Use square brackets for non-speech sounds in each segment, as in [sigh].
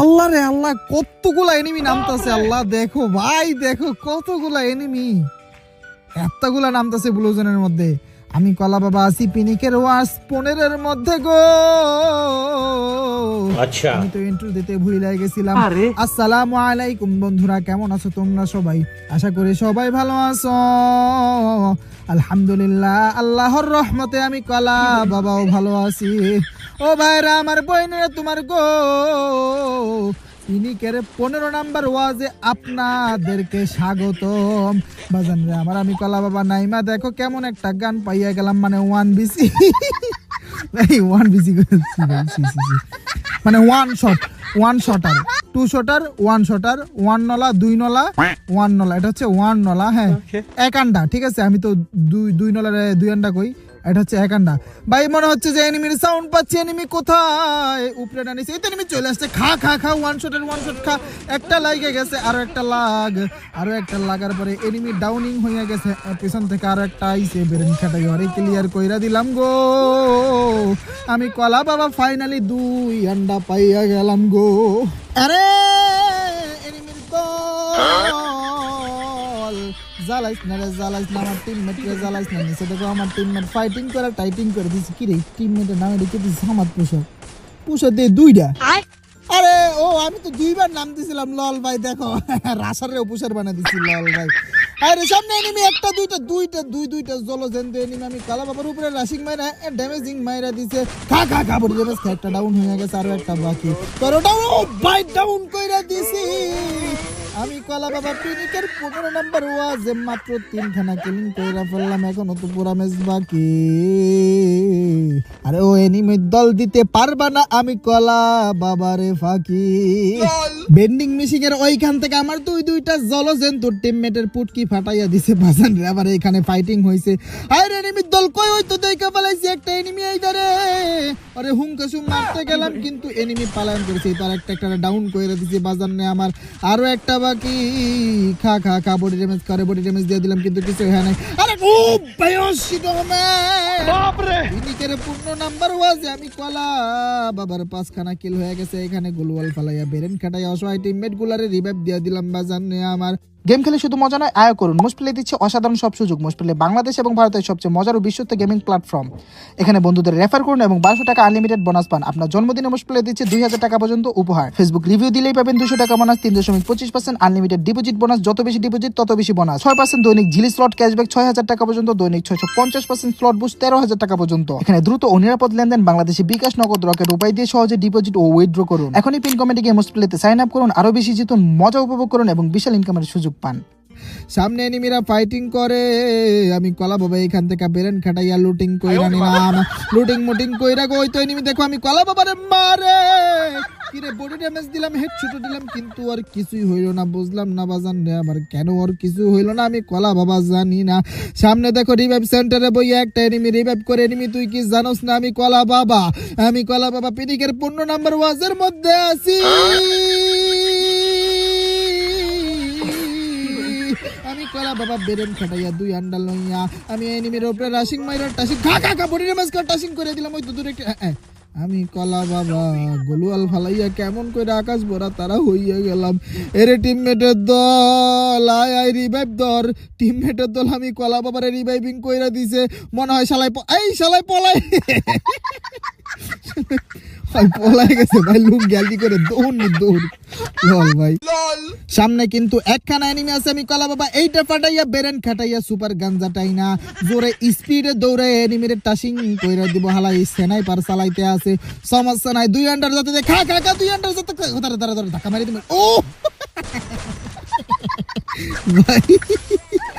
আল্লাহ রে আল্লাহ কতগুলা এনিমি নামতাছে আল্লাহ দেখো ভাই দেখো কতগুলা এনিমি এতগুলা নামতাছে ব্লুজনের মধ্যে। আমি কলা বাবা আছি পিনিকের ওয়াস পনেরের মধ্যে গো। আচ্ছা। আমি তো ইন্ট্রো দিতে ভুলে গেছিলাম। আসসালামু আলাইকুম বন্ধুরা কেমন আছো তোমরা সবাই? আশা করি সবাই ভালো আছো। আলহামদুলিল্লাহ আল্লাহর রহমতে আমি কলা বাবাও ভালো আছি। ও ভাইরা আমার বইনেরা তোমার গো। ইনিকের পনেরো নাম্বার ওয়াজে আপনাদেরকে স্বাগতম। বাজান রে আমার আমি কলা বাবা নাইমা দেখো কেমন একটা গান পাইয়া গেলাম মানে one B C. One B C মানে one shot one shotter two shotter one shotter one নলা দুই নলা ওয়ান নলা এটা হচ্ছে ওয়ান নলা হ্যাঁ। এক আন্ডা ঠিক আছে? আমি তো দুই দুই নলার দুই আন্ডা কই। এটা হচ্ছে এক আন্ডা। ভাই মনে হচ্ছে যে এনিমির সাউন্ড পাচ্ছি। এনিমি কোথায়? উপরে টানিছে এই তো এনিমি চলে আসছে। খা খা খা ওয়ান শটের ওয়ান শট খা। একটা লাগে গেছে আরও একটা লাগ আরও একটা লাগার পরে এনিমি ডাউনিং হয়ে গেছে। পেছন থেকে আরও একটা আইসে বেরেন খাটাই আরে ক্লিয়ার কইরা দিলাম গো। আমি কলা বাবা ফাইনালি দুই আন্ডা পাইয়া গেলাম গো। আরে এনিমির দল জ্বালাইস না রে জ্বালাইস না আমার টিমমেট রে জ্বালাইস না নিচে দেখো আমার টিমমেট ফাইটিং করে টাইটিং করে দিছি। কি রে টিমমেটের নামে রেখে দিছি আমার পুষো পুষো দে দুইটা? আরে ও আমি তো দুইবার নাম দিছিলাম লল ভাই দেখো। [laughs] রাসারে উপসার বানিয়ে দিছি লল ভাই। আরে সামনে এনিমি একটা দুইটা দুইটা দুই দুইটা জলজেন্দ্র এনিমি আমি কালা বাবার উপরে রাশিং মাইরা ড্যামেজিং মাইরা দিছে। খা খা খা বড় ড্যামেজ একটা ডাউন হয়ে গেছে আর একটা বাকি। তোর ওটাও বাই ডাউন কইরা দিছি। আমি কলা বাবা পিনিকের পনেরো নাম্বার ওয়াজ মাত্র তিনখানা কিলিং করে ফেললাম, এখনও তো পুরা মেজ বাকি। আরে ও এনিমি দল দিতে পারবা না আমি কলা বাবারে ফাঁকি। বেন্ডিং মিশিং এর ওইখান থেকে আমার দুই দুইটা জলজন্তু টিমমেটের পুটকি ফাটাইয়া দিছে বাজান রে আবার এখানে ফাইটিং হইছে। আরে এনিমি দল কই হই তো দেখা পালাইছে একটা এনিমি আইদারে আরে হুমকাসু মারতে গেলাম কিন্তু এনিমি পালায়ন করেছে তার একটা একটা ডাউন কইরা দিছে বাজান নে আমার। আরও একটা বাকি। খা খা খা বডি ড্যামেজ করে বডি ড্যামেজ দিয়ে দিলাম কিন্তু কিছু হয় নাই। আরে ও বায়োসিড বাপ আমি কলা। পাঁচখানা কিল হয়ে গেছে এখানে আমার। গেম খেলে শুধু মজা নয় আয় করুন। মুশপিলে দিচ্ছে অসাধারণ সব সুযোগ। মুশপিলে বাংলাদেশ এবং ভারতের সবচেয়ে মজার ও বিশ্বস্ত গেমিং প্ল্যাটফর্ম এখানে বন্ধুদের রেফার করুন এবং বারোশো টাকা আনলিমিটেড বোনাস পান। আপনার জন্মদিনে মুশপিলে দিচ্ছে দুই হাজার টাকা পর্যন্ত উপহার। ফেসবুক রিভিউ দিলেই পাবেন দুশো টাকা বোনাস তিন দশমিক পঁচিশ পার্সেন্ট আনলিমিটেড ডিপোজিট বোনাস যত বেশি ডিপোজিট তত বেশি বোনাস ছয় পার্সেন্ট দৈনিক ঝিলি স্লট ক্যাশব্যাক ছয় হাজার টাকা পর্যন্ত, দৈনিক ছয়শো পঞ্চাশ পার্সেন্ট স্লট বুস্ট তেরো হাজার টাকা পর্যন্ত। এখানে দ্রুত ও নিরাপদ লেনদেন বাংলাদেশে বিকাশ নগদ রকেট উপায় দিয়ে সহজে ডিপোজিট ও উইথড্র করুন। এখনই পিন কমেন্টে গিয়ে সাইন আপ করুন। আরও বেশি জিতুন, মজা উপভোগ করুন এবং বিশাল ইনকামের সুযোগ পান। সামনে এনিমিরা ফাইটিং করে। আমি কলা বাবা এখান থেকে বেরেন খাটাইয়া লুটিং কইরা নিলাম। লুটিং মুটিং কইরা গো তো এনিমি দেখো আমি কলা বাবারে মারে। কিরে বডি ড্যামেজ দিলাম হেড ছুটো দিলাম কিন্তু আর কিছুই হইল না বুঝলাম না বাজান রে আবার কেন আর কিছু হইল না আমি কলা বাবা জানি না। সামনে দেখো রিভাইভ সেন্টারে বই একটা এনিমি রিভাইভ করে এনিমি তুই কি জানোস না আমি কলা বাবা আমি কলা বাবা পিনিকের পূর্ণ নাম্বার ওয়াজের মধ্যে আছি। কলা বাবা বেরেন খাটাইয়া দুই আন্ডা লইয়া, আমি এনিমির উপরে রাশিং মাইরা টাসিং, খা খা খা বডি ড্যামেজ কর টাসিং করে দিলাম, ওই তো দূরে আমি কলা বাবা গোলুয়াল ফালাইয়া কেমন করে আকাশ ভরা তারা হইয়া গেলাম। এরে টিমমেটের দল, আয় আয় রিভাইভ দর টিমমেটের দল, আমি কলা বাবারে রিভাইভিং কইরা দিছে। মনে হয় শালাই প- এই শালাই পলাই। ভাই পলাই গেছে ভাই লুক গ্যালি করে দৌড় দৌড়। লল ভাই। সামনে কিন্তু একখানা এনিমি আছে আমি কলা বাবা এইটা ফাটাইয়া বেরেন খাটাইয়া সুপার গাঞ্জাটাই না জোরে স্পিডে দৌড়ে এনিমিরে টাসিং কইরা দিব হালাই সেনাই পার চালাইতে আছে সমস্যা নাই দুই আন্ডার যাতে খা খা খা দুই আন্ডার যাতে ধরে ধরে ধরে ধাক্কা মারি দিবে ও! [laughs] ভাই।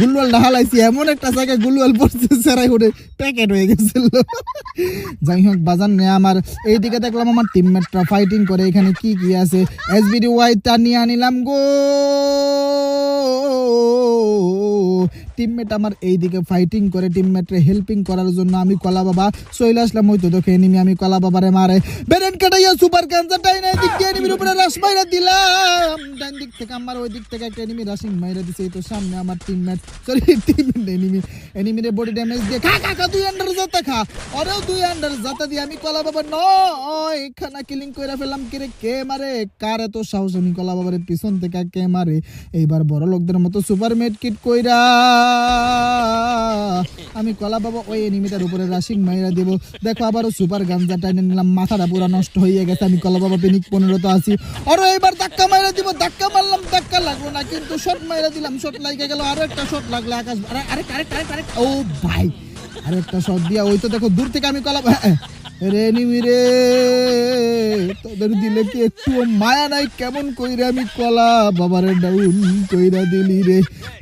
গুলওয়াল হালাইছি, এমন একটা জায়গায় গুলওয়াল পড়ছে, সেরাই উঠে প্যাকেট হয়ে গেছিল। যাই হোক বাজার নেই আমার এইদিকে দেখলাম আমার টিমমেটরা ফাইটিং করে, এখানে কি কি আছে? এসবিডি ওয়াইটা নিয়ে আনিলাম গো টিমমেট আমার এইদিকে ফাইটিং করে টিমমেটরে হেল্পিং করার জন্য আমি কলা বাবা চলে আসলাম। হয়তো দেখে এনিমি আমি কলা বাবারে মারে। বেরেন কাটাইয়া সুপার ক্যান্সারটাই না দিক দিয়ে এনিমির উপরে রাশ মাইরা দিলাম। ডান দিক থেকে আমার, ওই দিক থেকে একটা এনিমি রাশিং মাইরা দিছে, এই তো সামনে আমার টিমমেট সরি টিমমেট এনিমি এনিমির বডি ড্যামেজ দিয়ে খা খা খা, দুই আন্ডার যাতে খা। ওরেও দুই আন্ডার যাতে দিয়ে আমি কলা বাবা নয়। খানা কিলিং কইরা ফেললাম কিরে কে মারে? কার এত সাহস? আমি কলা বাবার পিছন থেকে কে মারে? এইবার বড় লোকদের মতো সুপার মেড কিট কইরা আমি কলা বাবা ওই এনিমিটার উপরে রাশিং মাইরা দেব। দেখো আবারও সুপার গাঞ্জা টাইনে নিলাম, মাথাটা পুরো নষ্ট হয়ে গেছে, আমি কলা বাবা পেনিক পনেরো তো আছি। আরও এবার ধাক্কা মাইরা দিব, ধাক্কা মারলাম, ধাক্কা লাগল না, কিন্তু শট মাইরা দিলাম শট লাগে গেল আরও একটা শট লাগল আকাশ আরে আরে আরে আরে আরে ও ভাই, আরেকটা শট দিয়া, ওই তো দেখো, দূর থেকে আমি কলা রে নিমি রে, তোদের দিলে কি একটু মায়া নাই? কেমন কইরে আমি কলা বাবারে ডাউন কইরা দিলি রে।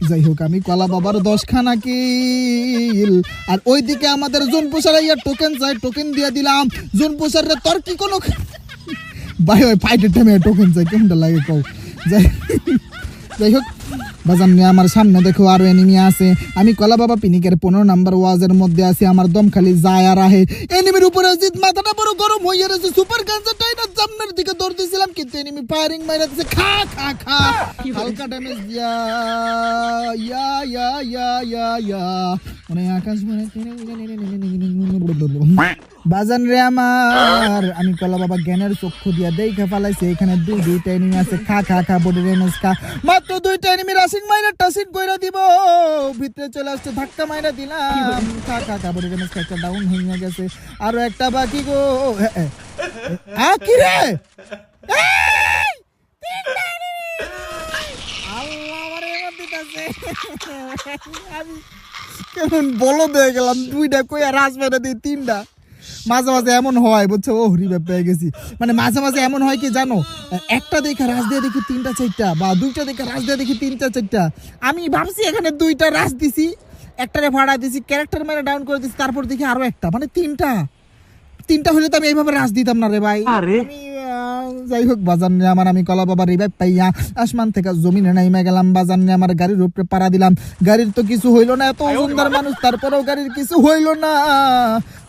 যাই হোক, আমি কলা বাবার দশখানা কিল। আর ওইদিকে আমাদের জোন পোষারাইয়া টোকেন চাই টোকেন দিয়া দিলাম। জোন পোষার রে, তোর কি কোনো ভাই ভাই ফাইটের টাইমে টোকেন চাই কেমনটা লাগে কও? যাই যাই হোক বাজান নিয়ে আমার সামনে দেখো আরও এনিমি আছে। আমি কলা বাবা পিনিকের পনেরো নাম্বার ওয়াজের মধ্যে আছি আমার দম খালি যায় আর আহে। এনিমির উপরে জিত মাথাটা বড় গরম হয়ে রয়েছে। সুপার ক্যান্সার টাইনার জামনের দিকে দৌড় দিয়েছিলাম কিন্তু এনিমি ফায়ারিং মাইরা দিচ্ছে খা খা খা। হালকা ড্যামেজ ইয়া ইয়া ইয়া ইয়া ইয়া। মানে আকাশ মানে বাজান রে আমার আমি কলা বাবা জ্ঞানের চক্ষু দিয়া দেখা ফালাইছে এখানে দুই দুইটা আছে খা খা খা বডি খা মাত্র দুইটা এনিমি রাসিং মাইরা টাসিং কইরা দিব ভিতরে চলে আসছে ধাক্কা মাইরা দিলাম খা খা খা বডি রেমেজ একটা ডাউন হয়ে গেছে আরও একটা বাকি গো আ কি রে! আল্লাহ আমারে। কেমন বলো দিয়ে গেলাম দুইটা কই আর রাস মেরে দিই তিনটা। মাঝে মাঝে এমন হয় বুঝছ? ও রিবে পেয়ে গেছি। মানে মাঝে মাঝে এমন হয় কি জানো? একটা দেখে রাস দিয়ে দেখি তিনটা চারটা বা দুইটা দেখে রাস দিয়ে দেখি তিনটা চারটা। আমি ভাবছি এখানে দুইটা রাস দিছি একটারে ভাড়া দিছি ক্যারেক্টার মেরে ডাউন করে দিছি তারপর দেখি আরও একটা মানে তিনটা। তিনটা হলে তো আমি এইভাবে রাস দিতাম না রে ভাই। আমি যাই হোক বাজার নিয়ে আমার আমি কলা বাবা রিভাইভ পাইয়া আসমান থেকে জমিনে নাইমে গেলাম বাজার নিয়ে আমার গাড়ির উপরে পাড়া দিলাম। গাড়ির তো কিছু হইল না এত সুন্দর মানুষ তারপরেও গাড়ির কিছু হইল না।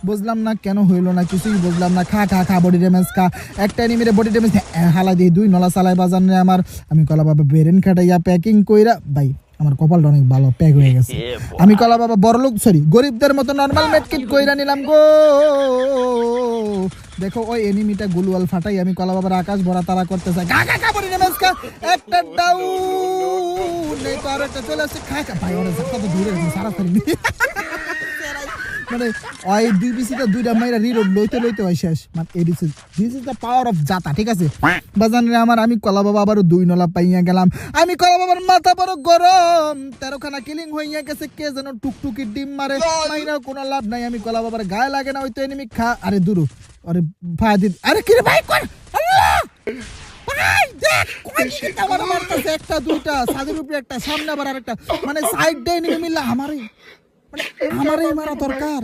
বুঝলাম না কেন হইল না কিছুই বুঝলাম না। খা খা খা বডি ড্যামেজ খা। একটা এনিমিরে বডি ড্যামেজ হালা দিয়ে দুই নলা চালাই বাজার নিয়ে আমার। আমি কলা বাবা বেরেন খাটাইয়া প্যাকিং কইরা ভাই আমার কপালটা অনেক ভালো প্যাক হয়ে গেছে। আমি কলা বাবা বড় লোক সরি গরিবদের মতো নর্মাল মেটকিট কইরা নিলাম গো। দেখো, ওই এনিমিটা গুলওয়াল ফাটাই, আমি কলা বাবার আকাশ ভরা তারা করতে চাই। গা গা কাপড়ি নমস্কার একটা ডাউন নেই তো আর একটা চলে আসছে। খা খা, ভাই, ওরা সারা সারি [laughs] মানে ওই দুইটা মাইরা লইতে লইতে হয় শেষ। মানে this is the power of জাতা ঠিক আছে? আমার আমি কলা বাবা আবারও দুই নলা পাইয়া গেলাম। আমি কলা বাবার মাথা বড় গরম। তেরোখানা কিলিং হইয়া গেছে, কে যেন টুকটুকি ডিম মারে। মাইনা কোনো লাভ নাই, আমি কলা বাবার গায়ে লাগে না, ওই তো এনিমি খা। আরে, দুরু, আরে, ভাই, দিদি, আরে কি রে ভাই কর একটা, দুইটা সাদের উপরে একটা, সামনে আবার আরেকটা। মানে সাইড ডে এনিমি মিললে আমারই আমারই মারা দরকার।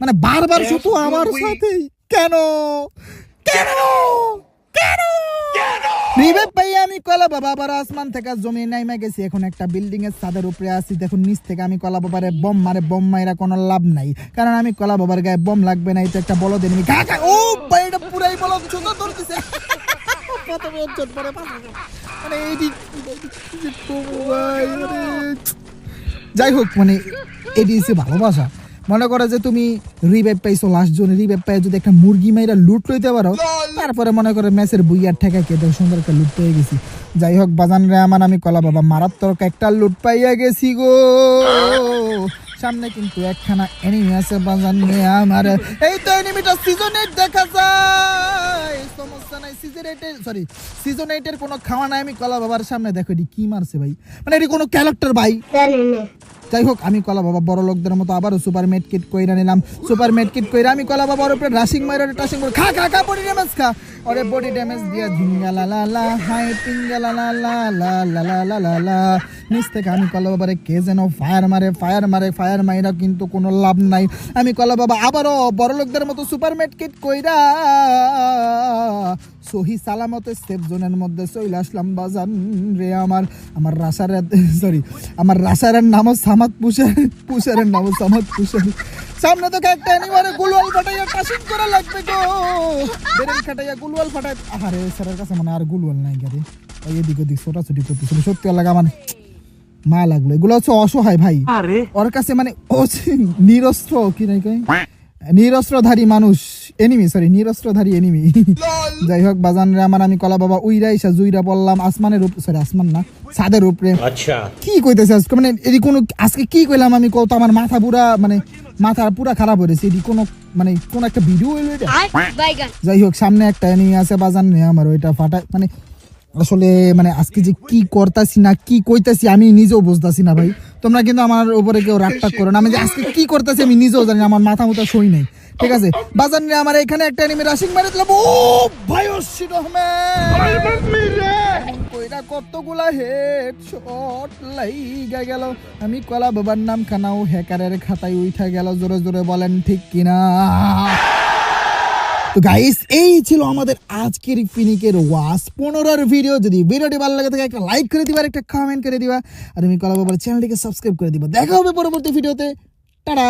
মানে বারবার শুধু আমার সাথেই। কেন? কেন? কেন? রিবে পাই আমি কলা বাবা আবার আসমান থেকে জমি নাইমা গেছি। এখন একটা বিল্ডিং এর ছাদের উপরে আছি। দেখুন নিচ থেকে আমি কলা বাবারে বম মারে বম মাইরা কোনো লাভ নাই। কারণ আমি কলা বাবার গায়ে বম লাগবে না এটা একটা বলো দেনি গা গা ও ভাই এটা পুরাই ধরতেছে। প্রথমে পরে মানে মানে যাই হোক মানে এটি হচ্ছে ভালোবাসা। মনে করে যে তুমি রিভাইভ পাইছো লাস্ট জোনে রিভাইভ পাই যদি একটা মুরগি মাইরা লুট লইতে পারো, তারপরে মনে করে ম্যাচের আর ঠেকা কেটে সুন্দর একটা লুট পেয়ে গেছি। যাই হোক বাজান রে আমার, আমি কলা বাবা, মারাত্মক একটা লুট পাইয়া গেছি গো। সামনে কিন্তু একখানা এনিমি আছে, বাজান রে আমার। এই তো এনিমিটা সিজন এইট দেখা যায়। সমস্যা নাই সিজন এইটের সরি সিজন এইটের কোনো খাওয়া নাই, আমি কলা বাবার সামনে দেখো এটি কি মারছে ভাই। মানে এটি কোনো ক্যারেক্টার ভাই। যাই হোক, আমি কলা বাবা বড় লোকদের মতো আবারও সুপার মেট কিট কইরা নিলাম। সুপার মেট কিট কইরা আমি কলা বাবার উপরে রাশিং মাইরা টাশিং করে খা খা খা বডি ড্যামেজ খা। ওরে বডি ড্যামেজ দিয়া ঝিঙ্গা লা লা লা হাই টিঙ্গা লা লা লা লা লা লা লা লা লা নিচ থেকে আমি কলা বাবারে কে যেন ফায়ার মারে ফায়ার মারে ফায়ার মাইরা কিন্তু কোনো লাভ নাই। আমি কলা বাবা আবারও বড় লোকদের মতো সুপার মেট কিট কইরা সহি সালামতে সেফ জোনের মধ্যে চলে আসলাম বাজান রে আমার আমার রাসারের সরি আমার রাসারের নামও সামাদ পুষার পুষারের নামও সামাদ পুষার। সামনে তো একটা এনিমারে গুলওয়াল ফাটাইয়া টাসিং করা লাগবে গো। বেরেন কাটাইয়া গুলওয়াল ফাটাই আরে স্যারের কাছে মানে আর গুলওয়াল নাই গারে ওই এদিক ওদিক ছোটাছুটি করতেছিল সত্যি লাগা আমার মা লাগল। এগুলো হচ্ছে অসহায় ভাই। ওর কাছে মানে ও নিরস্ত্র কি নাই কই নিরস্ত্রধারী মানুষ এনিমি সরি নিরস্ত্রধারী এনিমি যাই হোক বাজান রে আমার আমি কলা বাবা উইরা ইসা জুইরা বললাম আসমানের উপরে সরি আসমান না ছাদের উপরে। আচ্ছা। কি কইতেছে আজকে? মানে এদি কোন আজকে কি কইলাম আমি কত আমার মাথা পুরা মানে মাথা পুরা খারাপ হয়েছে এদি কোনো মানে কোন একটা ভিডিও হইল এটা? যাই হোক সামনে একটা এনিমি আছে বাজান রে আমার ওইটা ফাটা মানে আসলে মানে আজকে যে কি করতাছি না কি কইতাছি আমি নিজেও বুঝতাছি না ভাই। তোমরা কিন্তু আমার উপরে কেউ রাগটাক করো না। আমি যে আজকে কি করতেছি আমি নিজেও জানি আমার মাথা মতো সই নাই। ঠিক আছে? বাজান নিয়ে আমার এখানে একটা এনিমি রাশিং মারে দিলাম ও ভাই অশ্বির কইরা কতগুলা হেড শট লাইগা গেল। আমি কলা বাবার নাম খানাও হ্যাকারের খাতায় উঠা গেল। জোরে জোরে বলেন ঠিক কিনা? তো গাইস এই ছিল আমাদের আজকের ফিনিকের ওয়াস পনেরোর ভিডিও যদি ভিডিওটি ভালো লাগে থাকে একটা লাইক করে দিবা একটা কমেন্ট করে দিবা। আর আমি কলা বাবার চ্যানেলটিকে সাবস্ক্রাইব করে দিবা। দেখা হবে পরবর্তী ভিডিওতে টাটা!